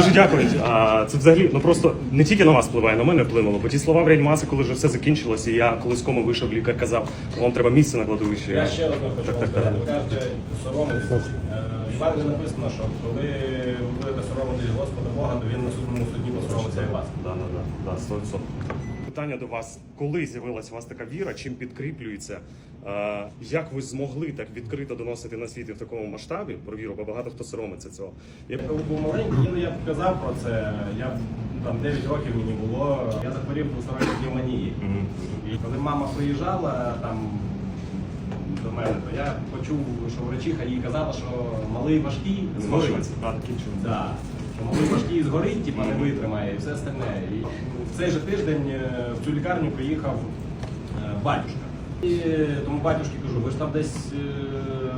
Дуже дякую. А, це взагалі ну просто не тільки на вас впливає, на мене вплинуло. Бо ті слова в реанімації, коли вже все закінчилося, і я коли з коми вийшов, лікар казав, вам треба місце на кладовищі. Я ще одне хочу Так, так, так. кажете, соромитися. Е, В Євангелії написано, що коли ви будете соромитись Господа Бога, то він на судному суді посоромиться і вас. Да, да, да, да, 100%. Питання до вас: коли з'явилася у вас така віра, чим підкріплюється? Е, як ви змогли так відкрито доносити на світ в такому масштабі про віру, бо багато хто соромиться цього. Я коли був маленький, я, я казав про це. Я там 9 років мені було. Я захворів двосторонньої пневмонії. І коли мама приїжджала там до мене, то я почув, що врачиха їй казала, що малий важкий згорить. зможеться, да, Да. Що згорить, типа не витримає і все остальне. І в цей же тиждень е, в цю лікарню приїхав е, батюшка. І тому батюшки кажу, ви ж там десь е,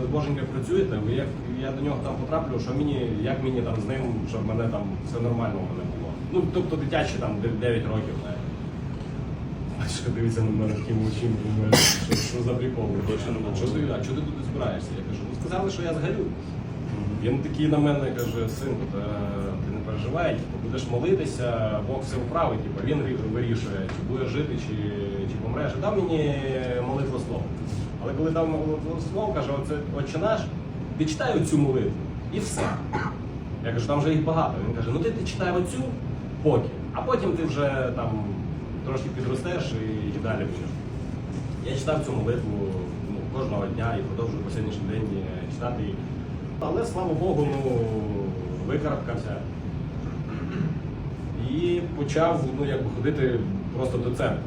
з Боженькою працюєте, ви як я до нього там потраплю, що мені, як мені там з ним, щоб мене там все нормально в мене було. Ну, тобто дитячі там 9 років, знаєте. Батюшка дивиться на мене таким очима, думає, що, що за прикол? А чого ти, а чого ти тут збираєшся? Я кажу, ну сказали, що я згорю. Він такий на мене каже, синку, та ти не переживай, типу, будеш молитися, Бог все вправить, типу, він вирішує, чи будеш жити, чи, чи помреш. Дав мені молитву слово. Але коли дав молитву слово, каже, оце отче наш, ти читай оцю молитву і все. Я кажу, там вже їх багато. Він каже, ну ти, ти читай оцю поки, а потім ти вже там трошки підростеш і, і далі будеш. Я читав цю молитву ну, кожного дня і продовжую по сьогоднішній день е, читати. Але слава Богу, ну, викарабкався. І почав ну, якби, ходити просто до церкви.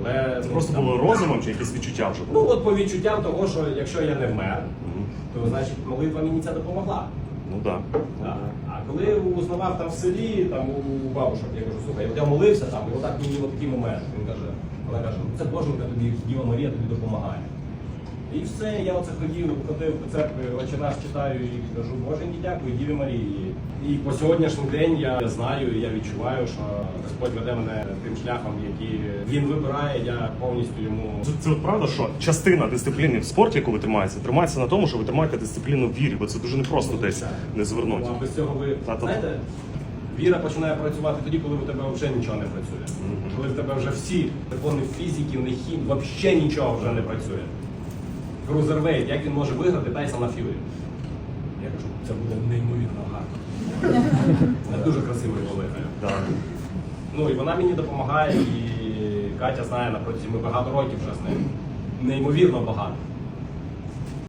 Але Це ну, просто там- було розумом чи якісь відчуття вже Ну було? от по відчуттям того, що якщо я не вмер, Мгм. то значить молитва мені це допомогла. Ну так. Да. А коли узнавав там в селі, там у бабушок, я кажу, слухай, от я молився там, і отак мені в такий момент. Він каже, вона каже, «Ну, це Боженька тобі, Діва Марія тобі допомагає. І все, я оце ходив, ходив до церкви, очі наш читаю і кажу, Боженьки, дякую, Діві Марії. І по сьогоднішній день я знаю, і я відчуваю, що Господь веде мене тим шляхом, який він вибирає, я повністю йому Це, це от правда, що частина дисципліни в спорті, яку ви тримаєте, тримається на тому, що ви тримаєте дисципліну в вірі, бо це дуже непросто десь не звернути. Ну, а без цього ви Та, то- знаєте, віра починає працювати тоді, коли у тебе вже нічого не працює. Коли в тебе вже всі закони фізики, не хім, взагалі нічого вже не працює. Крузервейт, як він може виграти Тайсона Ф'юрі? Я кажу, це буде неймовірно гарно. Це дуже красиво його виграє. Ну і вона мені допомагає, і Катя знає на протязі ми багато років вже з ним. Неймовірно багато.